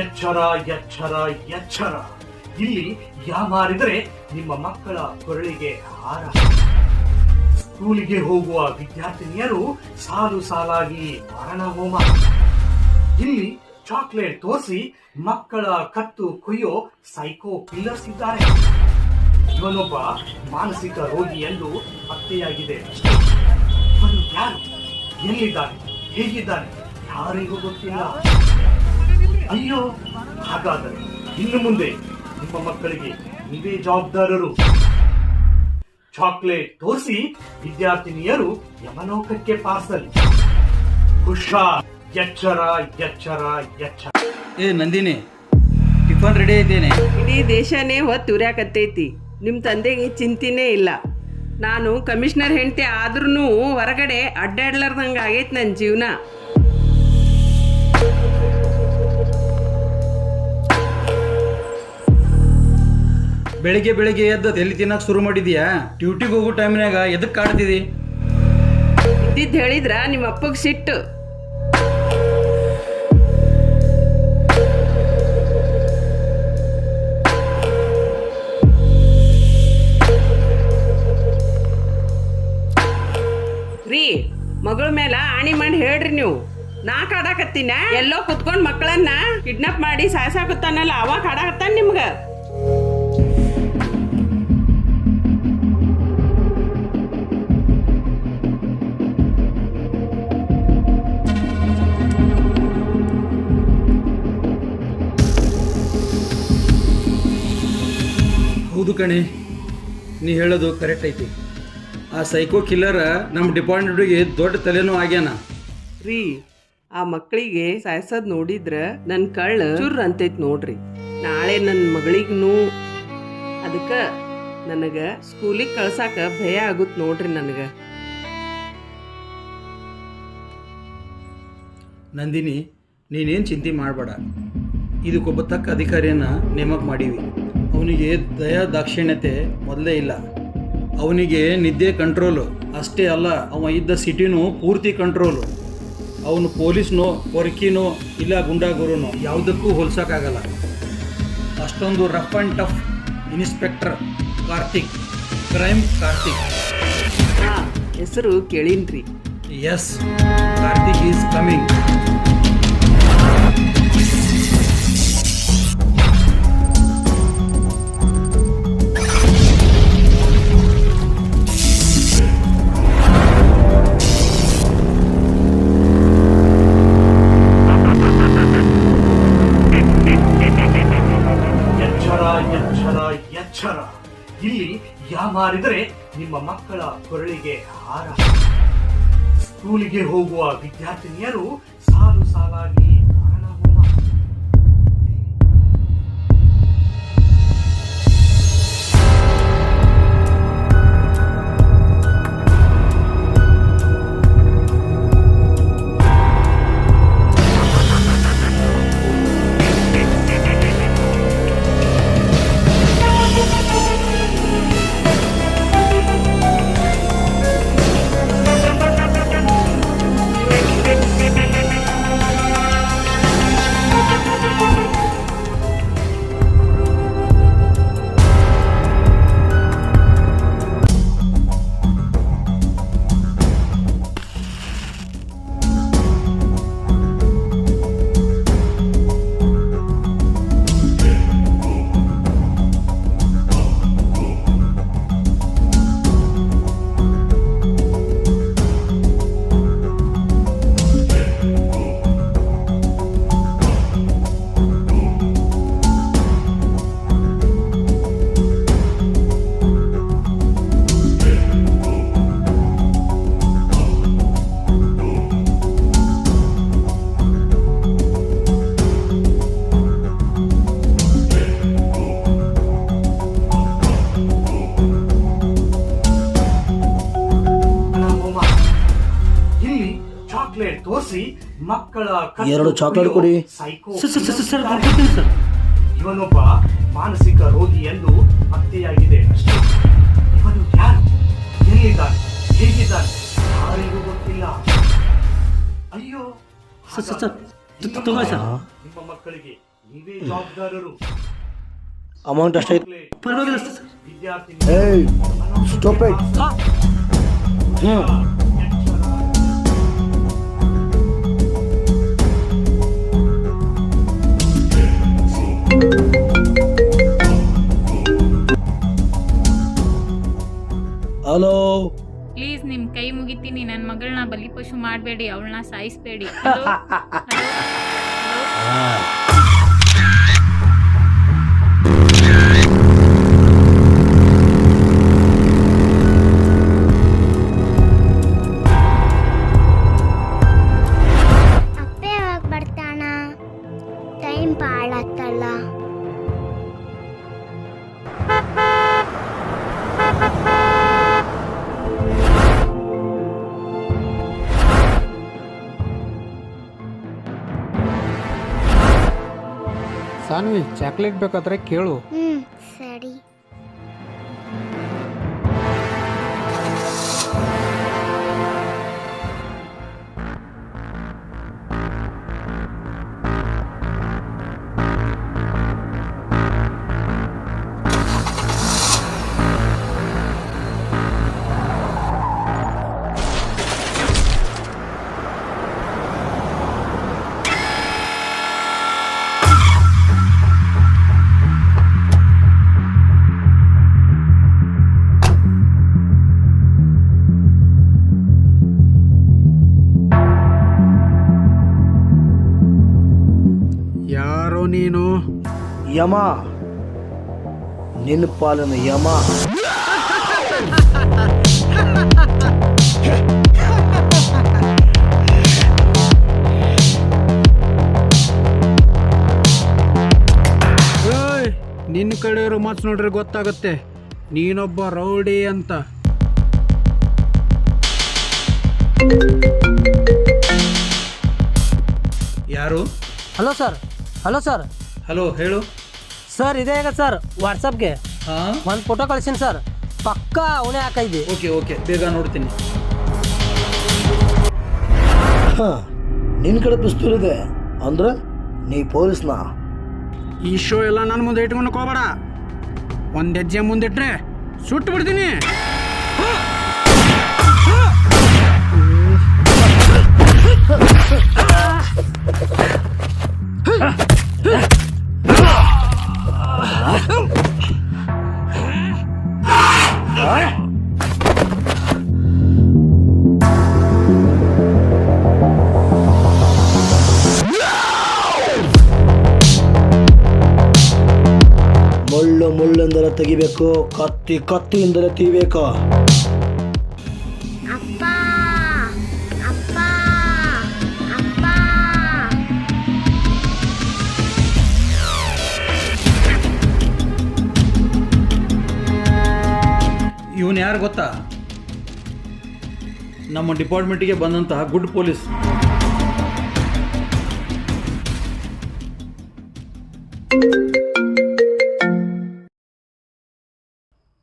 ಎಚ್ಚರ ಎಚ್ಚರ ಎಚ್ಚರ. ಇಲ್ಲಿ ಯಾಮಾರಿದರೆ ನಿಮ್ಮ ಮಕ್ಕಳ ಕೊರಳಿಗೆ ಹಾರ. ಸ್ಕೂಲಿಗೆ ಹೋಗುವ ವಿದ್ಯಾರ್ಥಿನಿಯರು ಸಾಲು ಸಾಲಾಗಿ ಮರಣ ಹೋಮ. ಇಲ್ಲಿ ಚಾಕ್ಲೇಟ್ ತೋರಿಸಿ ಮಕ್ಕಳ ಕತ್ತು ಕೊಯ್ಯೋ ಸೈಕೋ ಪಿಲ್ಲರ್ಸ್ ಇದ್ದಾರೆ. ಇವನೊಬ್ಬ ಮಾನಸಿಕ ರೋಗಿ ಎಂದು ಪತ್ತೆಯಾಗಿದೆ ಇವನು ಯಾರು? ಎಲ್ಲಿದ್ದಾನೆ? ಹೇಗಿದ್ದಾನೆ? ಯಾರಿಗೂ ಗೊತ್ತಿಲ್ಲ. ಅಯ್ಯೋ ಹಾಗಾದರೆ ಇನ್ನು ಮುಂದೆ ನಿಮ್ಮ ಮಕ್ಕಳಿಗೆ ನೀವೇ ಜವಾಬ್ದಾರರು. ಚಾಕ್ಲೇಟ್ ತೋರಿಸಿ ವಿದ್ಯಾರ್ಥಿನಿಯರು ಯಮಲೋಕಕ್ಕೆ ಪಾರ್ಸಲ್. ಹುಷಾರ್ ಎಚ್ಚರ ಎಚ್ಚರ ಎಚ್ಚರ. ಏ ನಂದಿನಿ ಟಿಫನ್ ರೆಡಿ ಇದ್ದೇನೆ. ಇಡೀ ದೇಶನೇ ಹೊತ್ತು ಉರ್ಯಾಕತ್ತೈತಿ ನಿಮ್ಮ ತಂದೆಗೆ ಚಿಂತಿನೇ ಇಲ್ಲ. ನಾನು ಕಮಿಷನರ್ ಹೆಂಡತಿ ಆದ್ರೂ ಹೊರಗಡೆ ಅಡ್ಡಾಡ್ಲಾರ್ದಂಗೆ ಆಗೈತೆ ನನ್ನ ಜೀವನ. ಬೆಳಿಗ್ಗೆ ಬೆಳಿಗ್ಗೆ ಎದ್ದು ಎಲ್ಲಿ ತಿನ್ನಕ್ ಶುರು ಮಾಡಿದ್ಯಾ? ಡ್ಯೂಟಿಗೆ ಹೋಗೋ ಟೈಮ್ನಾಗ ಎದಕ್ ಕಾಡ್ತಿದಿ? ಇದ್ದಿದ್ದು ಹೇಳಿದ್ರ ನಿಮ್ಮ ಅಪ್ಪಗೆ ಸಿಟ್ಟು. ರೀ, ಮಗಳ ಮೇಲ ಆಣಿ ಮಾಡಿ ಹೇಳ್ರಿ ನೀವು. ನಾ ಕಾಡಾಕತ್ತೀನ ಎಲ್ಲೋ ಕುತ್ಕೊಂಡ್ ಮಕ್ಕಳನ್ನ ಕಿಡ್ನಾಪ್ ಮಾಡಿ ಸಾಯ್ಸಾಕತ್ತಾನಲ್ಲ, ಅವಾಗ ಕಾಡಾಕತ್ತಾನ ನಿಮ್ಗ? ಹೌದು ಕಣೆ. ನೀ ಹೇಳೋದು ಕರೆಕ್ಟ್ ಐತಿ. ಆ ಸೈಕೋ ಕಿಲ್ಲರ್ ನಮ್ಮ ಡಿಪಾರ್ಟ್ಮೆಂಟ್ಗೆ ದೊಡ್ಡ ತಲೆನೂ ಆಗ್ಯಾನ. ರೀ ಆ ಮಕ್ಕಳಿಗೆ ಸಾಯ್ಸೋದ್ ನೋಡಿದ್ರ ನನ್ನ ಕಳ್ಳ ಚುರ್ ಅಂತೈತಿ ನೋಡ್ರಿ. ನಾಳೆ ನನ್ನ ಮಗಳಿಗೂ ಅದಕ್ಕೆ ನನಗೆ ಸ್ಕೂಲಿಗೆ ಕಳ್ಸಾಕ ಭಯ ಆಗುತ್ತೆ ನೋಡ್ರಿ ನನಗೆ. ನಂದಿನಿ ನೀನೇನು ಚಿಂತೆ ಮಾಡಬೇಡ. ಇದಕ್ಕೊಬ್ಬ ತಕ್ಕ ಅಧಿಕಾರಿಯನ್ನು ನೇಮಕ ಮಾಡೀವಿ. ಅವನಿಗೆ ದಯಾ ದಾಕ್ಷಿಣ್ಯತೆ ಮೊದಲೇ ಇಲ್ಲ. ಅವನಿಗೆ ನಿದ್ದೆ ಕಂಟ್ರೋಲು ಅಷ್ಟೇ ಅಲ್ಲ ಅವ ಇದ್ದ ಸಿಟಿನೂ ಪೂರ್ತಿ ಕಂಟ್ರೋಲು ಅವನು ಪೊಲೀಸ್ನೋ ಪೊರ್ಕಿನೋ ಇಲ್ಲ ಗುಂಡಾಗುರುನೋ ಯಾವುದಕ್ಕೂ ಹೋಲ್ಸೋಕ್ಕಾಗಲ್ಲ. ಅಷ್ಟೊಂದು rough and tough inspector Karthik crime Karthik. ಹಾ ಹೆಸರು ಕೇಳೀನ್ರಿ. ಎಸ್ ಕಾರ್ತಿಕ್ ಈಸ್ ಕಮಿಂಗ್ ಯಾಮಾರಿದರೆ ನಿಮ್ಮ ಮಕ್ಕಳ ಕೊರಳಿಗೆ ಹಾರ. ಸ್ಕೂಲಿಗೆ ಹೋಗುವ ವಿದ್ಯಾರ್ಥಿನಿಯರು ಸಾಲು ಸಾಲಾಗಿ ತೋರಿಸಿ ಮಕ್ಕಳ ಎರಡು ಚಾಕ್ಲೇಟ್ ಕೊಡಿ. ಇವನೊಬ್ಬ ಮಾನಸಿಕ ರೋಗಿ ಎಂದು ಪತ್ತೆಯಾಗಿದೆ ಅಷ್ಟೇ. ಇವನು ಯಾರು? ಎಲ್ಲಿದ್ದಾನೆ? ಹೇಗಿದ್ದಾನೆ? ಯಾರಿಗೂ ಗೊತ್ತಿಲ್ಲ. ಅಯ್ಯೋ ನಿಮ್ಮ ಮಕ್ಕಳಿಗೆ ನೀವೇ ಜವಾಬ್ದಾರರು. ಅಮೌಂಟ್ ಅಷ್ಟೇ. ಪರವಾಗಿಲ್ಲ ಏಯ್ ಸ್ಟಾಪ್ ಇಟ್ ಹಲೋ. ಪ್ಲೀಸ್ ನಿಮ್ ಕೈ ಮುಗಿತೀನಿ. ನನ್ನ ಮಗಳನ್ನ ಬಲಿಪಶು ಮಾಡಬೇಡಿ ಅವಳನ್ನ ಸಾಯಿಸ್ಬೇಡಿ. ಸಾನ್ವಿ ಚಾಕ್ಲೇಟ್ ಬೇಕಾದ್ರೆ ಕೇಳು. ಹ್ಮ್ ಸರಿ. ಯಮ. ನಿನ್ನ ಪಾಲನ ಯಮ. ಏಯ್ ನಿನ್ನ ಕಡೆ ಇರೋ ಮಾತು ನೋಡ್ರೆ ಗೊತ್ತಾಗತ್ತೆ. ನೀನೊಬ್ಬ ರೌಡಿ ಅಂತ. ಯಾರು? Hello sir hello sir. Hello ಹೇಳು. ಸರ್ ಇದೇ ಈಗ ಸರ್ ವಾಟ್ಸಪ್ಗೆ ಹಾಂ? ಒಂದು ಫೋಟೋ ಕಳಿಸ್ತೀನಿ ಸರ್ ಪಕ್ಕಾ ಅವನೇ ಹಾಕೈದಿ ಓಕೆ ಓಕೆ ಬೇಗ ನೋಡ್ತೀನಿ. ಹಾಂ ನಿನ್ನ ಕಡೆ ಪಿಸ್ತೂಲ್ ಇದೆ. ಅಂದ್ರೆ ನೀ ಪೊಲೀಸ್ನ? ಈ ಶೋ ಎಲ್ಲ ನನ್ನ ಮುಂದೆ ಇಟ್ಕೊಂಡು ಹೋಗ್ಬೇಡ. ಒಂದು ಹೆಜ್ಜೆ ಮುಂದಿಟ್ರೆ ಸುಟ್ಟು ಬಿಡ್ತೀನಿ. ಮುಳ್ಳು ಮುಳ್ಳೆಂದರೆ ತೆಗಿಬೇಕು ಕತ್ತಿ ಕತ್ತಿಯಿಂದಲೇ ತೆಗಿಬೇಕು ಇವನು ಯಾರು ಗೊತ್ತಾ? ನಮ್ಮ ಡಿಪಾರ್ಟ್ಮೆಂಟಿಗೆ ಬಂದಂತಹ ಗುಡ್ ಪೊಲೀಸ್.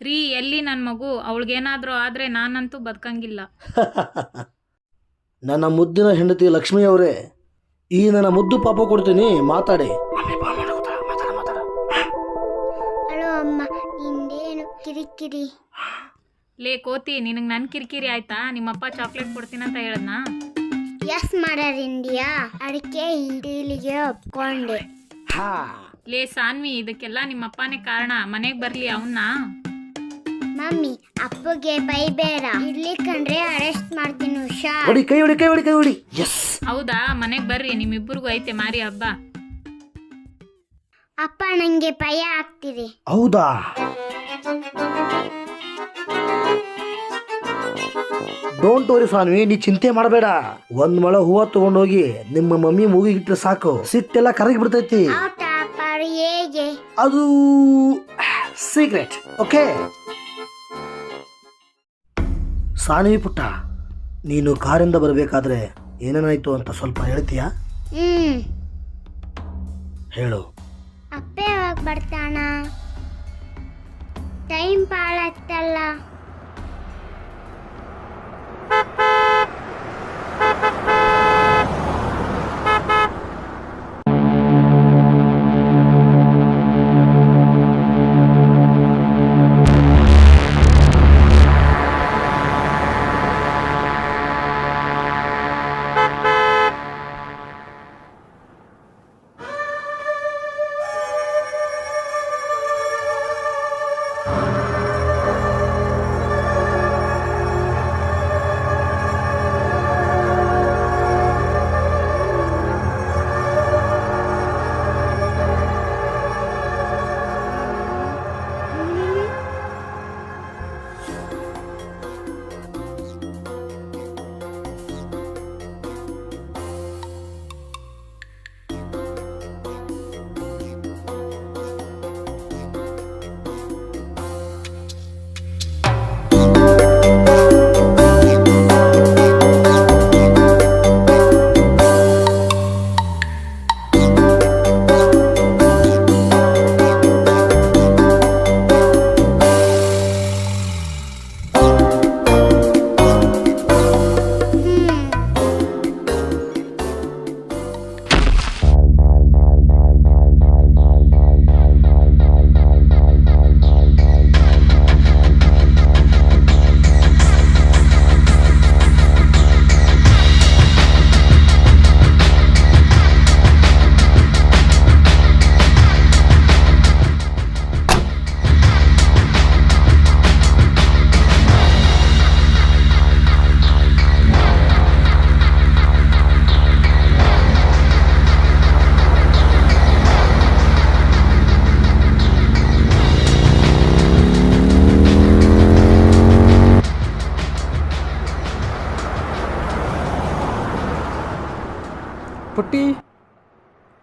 ರೀ ಎಲ್ಲಿ ನನ್ನ ಮಗು? ಅವಳಿಗೇನಾದರೂ ಆದ್ರೆ ನಾನಂತೂ ಬದುಕಂಗಿಲ್ಲ. ನನ್ನ ಮುದ್ದಿನ ಹೆಂಡತಿ ಲಕ್ಷ್ಮಿ ಅವರೇ ಈ ನನ್ನ ಮುದ್ದು ಪಾಪ ಕೊಡ್ತೀನಿ ಮಾತಾಡಿ. ಹಲೋ ಅಮ್ಮ ನಿಂದೇನು ಕಿರಿಕಿರಿ? ಲೇ ಕೋತಿ ನಿನಗೆ ನನ್ನ ಕಿರಿಕಿರಿ ಆಯ್ತಾ? ನಿಮ್ಮಪ್ಪ ಚಾಕ್ಲೇಟ್ ಕೊಡ್ತೀನಂತ ಹೇಳದ್ನ? ಎಸ್ ಮಾಡರ್ ಇಂಡಿಯಾ ಅದಕ್ಕೆ ಡೀಲಿಗೆ ಒಪ್ಕೊಂಡೆ. ಹಾ. ಲೇ ಸಾನ್ವಿ ಇದಕ್ಕೆಲ್ಲ ನಿಮ್ಮಪ್ಪನೇ ಕಾರಣ. ಮನೆಗೆ ಬರ್ಲಿ ಅವನ್ನ ಮಮ್ಮಿ ಅಪ್ಪಗೆ ಬೈಬೇಡ. ಇಲ್ಲಿ ಕಂಡ್ರೆ ಅರೆಸ್ಟ್ ಮಾಡ್ತೀನಿ ಉಷಾ. ಹೊಡಿ ಕೈ ಹೊಡಿ ಕೈ ಹೊಡಿ ಕೈ ಹೊಡಿ. ಎಸ್ ಹೌದಾ? ಮನೆಗೆ ಬರ್ರಿ ನಿಮ್ಮಿಬ್ಬರಿಗೂ ಐತೆ ಮಾರಿ ಹಬ್ಬ. ಅಪ್ಪ ನಂಗೆ ಭಯ ಆಗ್ತಿದೆ. ಹೌದಾ? ಡೋಂಟ್ ವರಿ ಸಾನ್ವಿ ನೀ ಚಿಂತೆ ಮಾಡಬೇಡ. ಒಂದ್ ಮೊಳ ಹೂವ ತಗೊಂಡೋಗಿ ನಿಮ್ಮ ಮಮ್ಮಿ ಮೂಗಿಗಿಟ್ರೆ ಸಾಕು. ಸಿಟ್ಟೆಲ್ಲ ಕರಗಿ ಬಿಡ್ತೈತಿ. ಅದು ಸೀಕ್ರೆಟ್ ಓಕೆ ಸಾನ್ವಿ ಪುಟ್ಟ ನೀನು ಕಾರಿಂದ ಬರಬೇಕಾದ್ರೆ ಏನೇನಾಯ್ತು ಅಂತ ಸ್ವಲ್ಪ ಹೇಳ್ತೀಯಾ? ಹೇಳು. ಅಪ್ಪ ಯಾವಾಗ ಬರ್ತಾನ? ಟೈಮ್ ಬಾಳತ್ತಲ್ಲ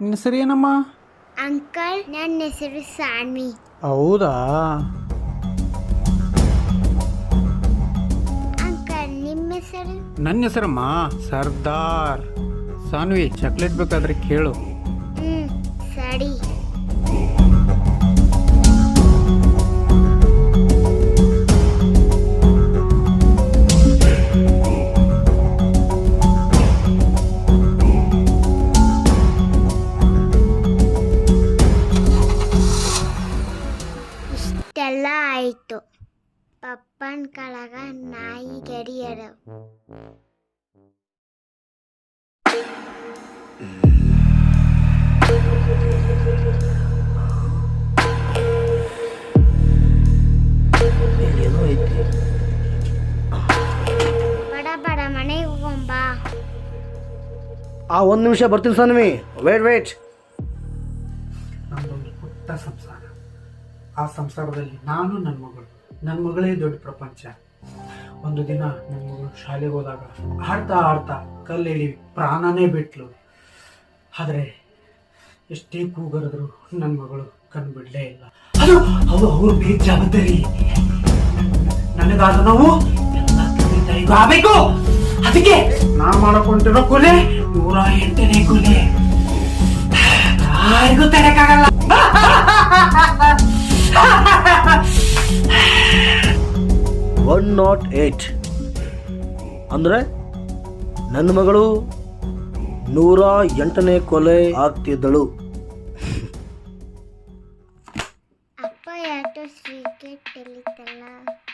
ನಿನ್ನ ಸರಿ ಏನಮ್ಮ? ಅಂಕಲ್ ನನ್ನ ಹೆಸರು ಸಾನ್ವಿ. ಹೌದಾ? ಅಂಕಲ್ ನಿಮ್ಮ ಹೆಸರು? ನನ್ನ ಹೆಸರಮ್ಮ? ಸರ್ದಾರ್. ಸಾನ್ವಿ ಚಾಕ್ಲೇಟ್ ಬೇಕಾದ್ರೆ ಕೇಳು. ಇಷ್ಟೆಲ್ಲ ಆಯ್ತು. ಪಪ್ಪನ್ ಕಳಗ ನಾಯಿ ಗಡಿ ಅದಾವ ಇಲ್ಲೇನೋ ಐತಿ. ಬಡ ಬಡ ಮನೆಗೆ ಹೋಗೊಂಬಾ ಆ ಒಂದು ನಿಮಿಷ ಬರ್ತೀನಿ ಸನ್ವಿ ವೇಟ್ ವೇಟ್ ಪುಟ್ಟ ಸಂಸಾರ. ಆ ಸಂಸಾರದಲ್ಲಿ ನಾನು ನನ್ನ ಮಗಳು. ನನ್ನ ಮಗಳೇ ದೊಡ್ಡ ಪ್ರಪಂಚ. ಒಂದು ದಿನ ನನ್ನ ಮಗಳು ಶಾಲೆಗೆ ಹೋದಾಗ ಆಡ್ತಾ ಆಡ್ತಾ ಕಲ್ಲೆಳಿ ಪ್ರಾಣನೇ ಬಿಟ್ಲು. ಆದರೆ ಎಷ್ಟೇ ಕೂಗರಿದ್ರು ನನ್ನ ಮಗಳು ಕಣ್ ಬಿಡಲೇ ಇಲ್ಲ. ಅದು ಅದು ಅವ್ರ ಜವಾಬ್ದಾರಿ ನನಗಾದ ನಾವು ಆಗ್ಬೇಕು ಅದಕ್ಕೆ ನಾ ಮಾಡಕೊಂಡಿರೋ ಕೊಲೆ ನೂರ ಎಂಟನೇ ಕೊಲೆ. ಯಾರಿಗೂ ತಡೆಯಕ್ಕಾಗಲ್ಲ ನಾಟ್ ಏಟ್ ಅಂದರೆ ನನ್ನ ಮಗಳು ನೂರ ಎಂಟನೇ ಕೊಲೆ ಆಗ್ತಿದ್ದಳು. ಅಪ್ಪ ಯಾಟೋ ಕ್ರಿಕೆಟ್ ತಿಳಿತಲ್ಲ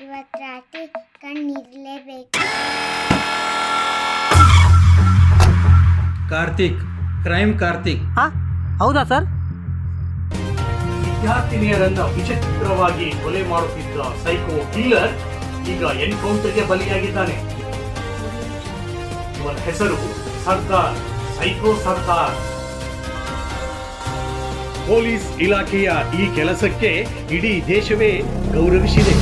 ಇವತ್ತು ರಾತ್ರಿ ಕಣ್ಣಿರ್ಲೇಬೇಕು ಕಾರ್ತಿಕ್ ಕ್ರೈಮ್ ಕಾರ್ತಿಕ್. ಹಾಂ ಹೌದಾ ಸರ್? ವಿದ್ಯಾರ್ಥಿನಿಯರನ್ನ ವಿಚಿತ್ರವಾಗಿ ಕೊಲೆ ಮಾಡುತ್ತಿದ್ದ ಸೈಕೋ ಕಿಲ್ಲರ್ ಈಗ ಎನ್ಕೌಂಟರ್ಗೆ ಬಲಿಯಾಗಿದ್ದಾನೆ. ಇವನ ಹೆಸರು ಸರ್ದಾರ್, ಸೈಕೋ ಸರ್ದಾರ್. ಪೊಲೀಸ್ ಇಲಾಖೆಯ ಈ ಕೆಲಸಕ್ಕೆ ಇಡೀ ದೇಶವೇ ಗೌರವಿಸಿದೆ.